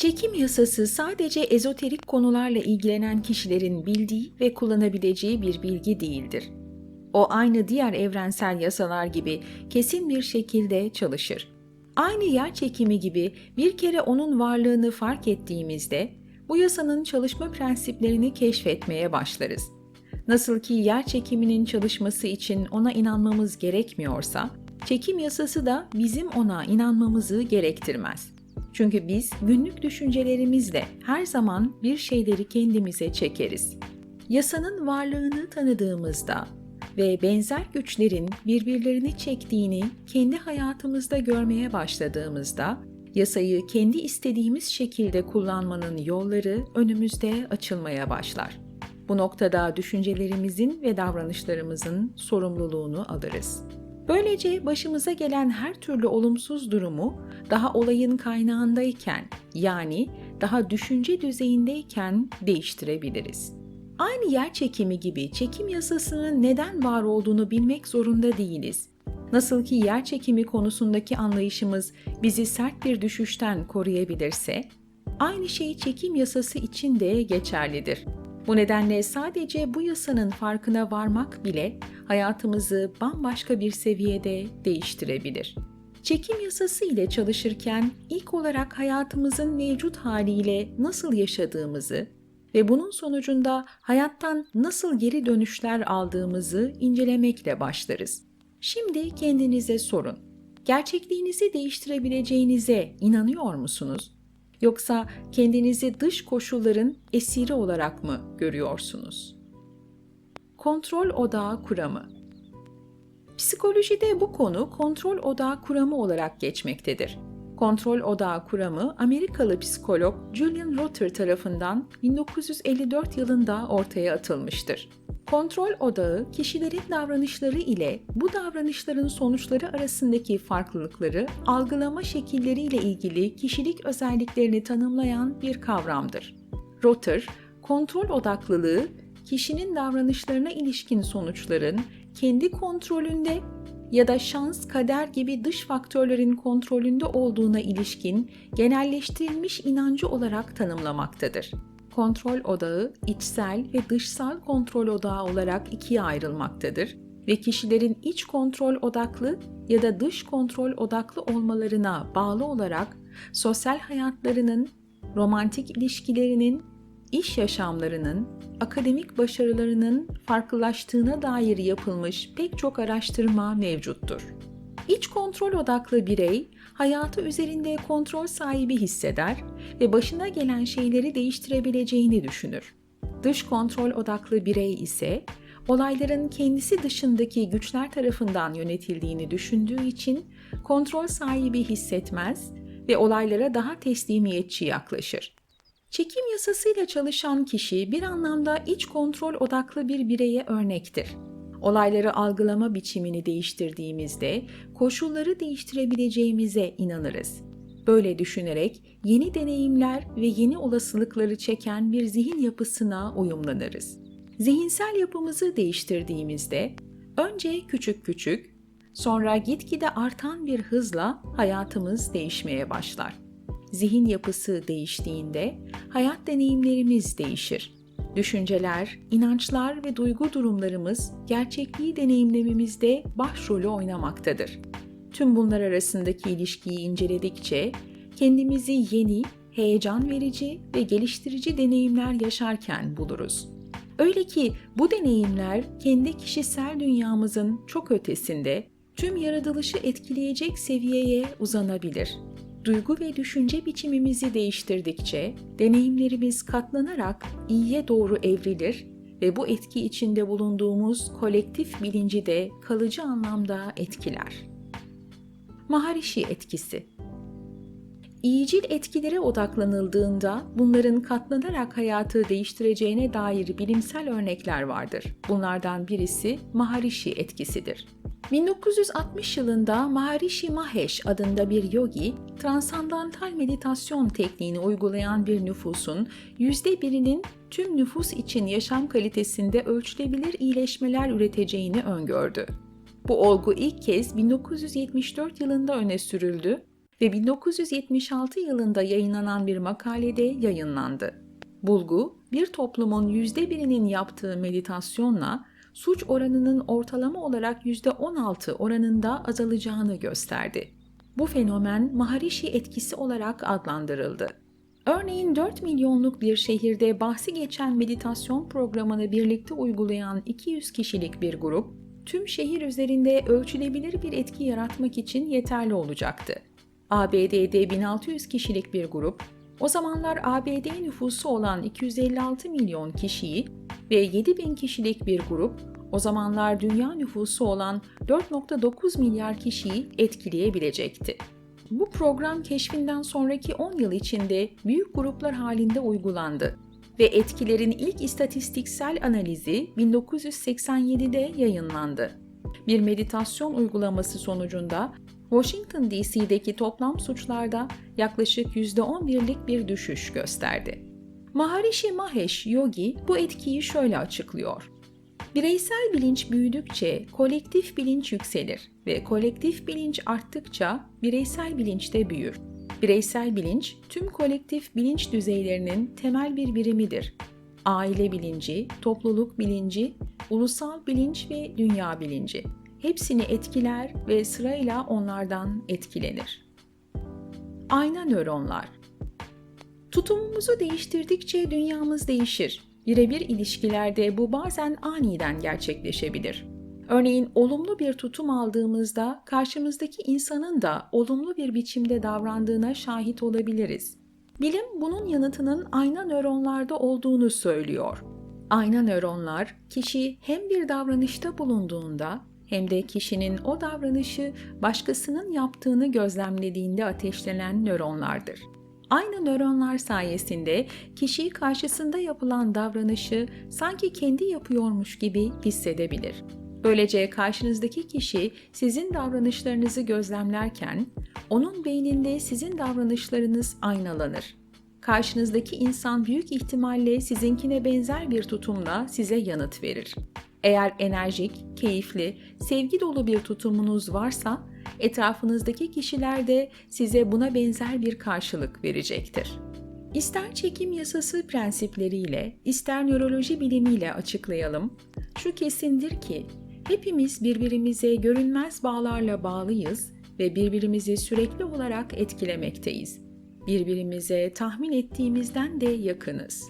Çekim yasası sadece ezoterik konularla ilgilenen kişilerin bildiği ve kullanabileceği bir bilgi değildir. O aynı diğer evrensel yasalar gibi kesin bir şekilde çalışır. Aynı yer çekimi gibi bir kere onun varlığını fark ettiğimizde bu yasanın çalışma prensiplerini keşfetmeye başlarız. Nasıl ki yer çekiminin çalışması için ona inanmamız gerekmiyorsa, çekim yasası da bizim ona inanmamızı gerektirmez. Çünkü biz günlük düşüncelerimizle her zaman bir şeyleri kendimize çekeriz. Yasanın varlığını tanıdığımızda ve benzer güçlerin birbirlerini çektiğini kendi hayatımızda görmeye başladığımızda yasayı kendi istediğimiz şekilde kullanmanın yolları önümüzde açılmaya başlar. Bu noktada düşüncelerimizin ve davranışlarımızın sorumluluğunu alırız. Böylece başımıza gelen her türlü olumsuz durumu daha olayın kaynağındayken yani daha düşünce düzeyindeyken değiştirebiliriz. Aynı yer çekimi gibi çekim yasasının neden var olduğunu bilmek zorunda değiliz. Nasıl ki yer çekimi konusundaki anlayışımız bizi sert bir düşüşten koruyabilirse, aynı şey çekim yasası için de geçerlidir. Bu nedenle sadece bu yasanın farkına varmak bile hayatımızı bambaşka bir seviyede değiştirebilir. Çekim yasası ile çalışırken ilk olarak hayatımızın mevcut haliyle nasıl yaşadığımızı ve bunun sonucunda hayattan nasıl geri dönüşler aldığımızı incelemekle başlarız. Şimdi kendinize sorun. Gerçekliğinizi değiştirebileceğinize inanıyor musunuz? Yoksa kendinizi dış koşulların esiri olarak mı görüyorsunuz? Kontrol odağı kuramı Psikolojide bu konu kontrol odağı kuramı olarak geçmektedir. Kontrol odağı kuramı Amerikalı psikolog Julian Rotter tarafından 1954 yılında ortaya atılmıştır. Kontrol odağı kişilerin davranışları ile bu davranışların sonuçları arasındaki farklılıkları algılama şekilleriyle ilgili kişilik özelliklerini tanımlayan bir kavramdır. Rotter, kontrol odaklılığı kişinin davranışlarına ilişkin sonuçların kendi kontrolünde ya da şans, kader gibi dış faktörlerin kontrolünde olduğuna ilişkin genelleştirilmiş inancı olarak tanımlamaktadır. Kontrol odağı içsel ve dışsal kontrol odağı olarak ikiye ayrılmaktadır ve kişilerin iç kontrol odaklı ya da dış kontrol odaklı olmalarına bağlı olarak sosyal hayatlarının, romantik ilişkilerinin, iş yaşamlarının, akademik başarılarının farklılaştığına dair yapılmış pek çok araştırma mevcuttur. İç kontrol odaklı birey hayatı üzerinde kontrol sahibi hisseder ve başına gelen şeyleri değiştirebileceğini düşünür. Dış kontrol odaklı birey ise olayların kendisi dışındaki güçler tarafından yönetildiğini düşündüğü için kontrol sahibi hissetmez ve olaylara daha teslimiyetçi yaklaşır. Çekim yasasıyla çalışan kişi bir anlamda iç kontrol odaklı bir bireye örnektir. Olayları algılama biçimini değiştirdiğimizde koşulları değiştirebileceğimize inanırız. Böyle düşünerek yeni deneyimler ve yeni olasılıkları çeken bir zihin yapısına uyumlanırız. Zihinsel yapımızı değiştirdiğimizde önce küçük küçük, sonra gitgide artan bir hızla hayatımız değişmeye başlar. Zihin yapısı değiştiğinde hayat deneyimlerimiz değişir. Düşünceler, inançlar ve duygu durumlarımız gerçekliği deneyimlememizde başrolü oynamaktadır. Tüm bunlar arasındaki ilişkiyi inceledikçe kendimizi yeni, heyecan verici ve geliştirici deneyimler yaşarken buluruz. Öyle ki bu deneyimler kendi kişisel dünyamızın çok ötesinde tüm yaratılışı etkileyecek seviyeye uzanabilir. Duygu ve düşünce biçimimizi değiştirdikçe deneyimlerimiz katlanarak iyiye doğru evrilir ve bu etki içinde bulunduğumuz kolektif bilinci de kalıcı anlamda etkiler. Maharishi etkisi İyicil etkilere odaklanıldığında bunların katlanarak hayatı değiştireceğine dair bilimsel örnekler vardır. Bunlardan birisi Maharishi etkisidir. 1960 yılında Maharishi Mahesh adında bir yogi, transandantal meditasyon tekniğini uygulayan bir nüfusun yüzde birinin tüm nüfus için yaşam kalitesinde ölçülebilir iyileşmeler üreteceğini öngördü. Bu olgu ilk kez 1974 yılında öne sürüldü ve 1976 yılında yayınlanan bir makalede yayınlandı. Bulgu, bir toplumun yüzde birinin yaptığı meditasyonla suç oranının ortalama olarak yüzde 16 oranında azalacağını gösterdi. Bu fenomen Maharishi etkisi olarak adlandırıldı. Örneğin 4 milyonluk bir şehirde bahsi geçen meditasyon programını birlikte uygulayan 200 kişilik bir grup, tüm şehir üzerinde ölçülebilir bir etki yaratmak için yeterli olacaktı. ABD'de 1600 kişilik bir grup, o zamanlar ABD nüfusu olan 256 milyon kişiyi ve 7000 kişilik bir grup, o zamanlar dünya nüfusu olan 4.9 milyar kişiyi etkileyebilecekti. Bu program keşfinden sonraki 10 yıl içinde büyük gruplar halinde uygulandı ve etkilerin ilk istatistiksel analizi 1987'de yayınlandı. Bir meditasyon uygulaması sonucunda Washington DC'deki toplam suçlarda yaklaşık %11'lik bir düşüş gösterdi. Maharishi Mahesh Yogi bu etkiyi şöyle açıklıyor. Bireysel bilinç büyüdükçe kolektif bilinç yükselir ve kolektif bilinç arttıkça bireysel bilinç de büyür. Bireysel bilinç tüm kolektif bilinç düzeylerinin temel bir birimidir. Aile bilinci, topluluk bilinci, ulusal bilinç ve dünya bilinci hepsini etkiler ve sırayla onlardan etkilenir. Ayna nöronlar Tutumumuzu değiştirdikçe dünyamız değişir. Birebir ilişkilerde bu bazen aniden gerçekleşebilir. Örneğin olumlu bir tutum aldığımızda karşımızdaki insanın da olumlu bir biçimde davrandığına şahit olabiliriz. Bilim bunun yanıtının ayna nöronlarda olduğunu söylüyor. Ayna nöronlar kişi hem bir davranışta bulunduğunda hem de kişinin o davranışı başkasının yaptığını gözlemlediğinde ateşlenen nöronlardır. Aynı nöronlar sayesinde kişi karşısında yapılan davranışı sanki kendi yapıyormuş gibi hissedebilir. Böylece karşınızdaki kişi sizin davranışlarınızı gözlemlerken onun beyninde sizin davranışlarınız aynalanır. Karşınızdaki insan büyük ihtimalle sizinkine benzer bir tutumla size yanıt verir. Eğer enerjik, keyifli, sevgi dolu bir tutumunuz varsa etrafınızdaki kişiler de size buna benzer bir karşılık verecektir. İster çekim yasası prensipleriyle, ister nöroloji bilimiyle açıklayalım, şu kesindir ki hepimiz birbirimize görünmez bağlarla bağlıyız ve birbirimizi sürekli olarak etkilemekteyiz. Birbirimize tahmin ettiğimizden de yakınız.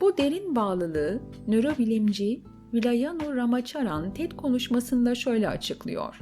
Bu derin bağlılığı nörobilimci Vilayanu Ramacharan TED konuşmasında şöyle açıklıyor.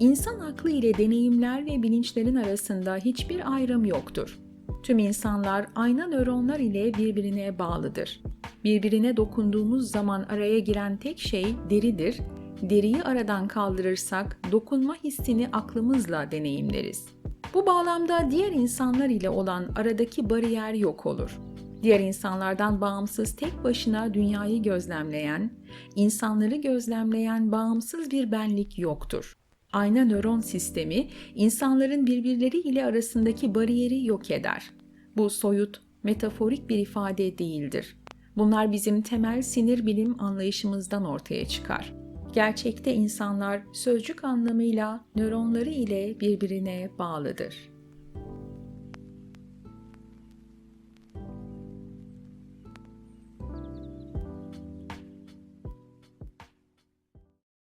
İnsan aklı ile deneyimler ve bilinçlerin arasında hiçbir ayrım yoktur. Tüm insanlar ayna nöronlar ile birbirine bağlıdır. Birbirine dokunduğumuz zaman araya giren tek şey deridir. Deriyi aradan kaldırırsak dokunma hissini aklımızla deneyimleriz. Bu bağlamda diğer insanlar ile olan aradaki bariyer yok olur. Diğer insanlardan bağımsız tek başına dünyayı gözlemleyen, insanları gözlemleyen bağımsız bir benlik yoktur. Ayna nöron sistemi insanların birbirleri ile arasındaki bariyeri yok eder. Bu soyut, metaforik bir ifade değildir. Bunlar bizim temel sinir bilim anlayışımızdan ortaya çıkar. Gerçekte insanlar sözcük anlamıyla nöronları ile birbirine bağlıdır.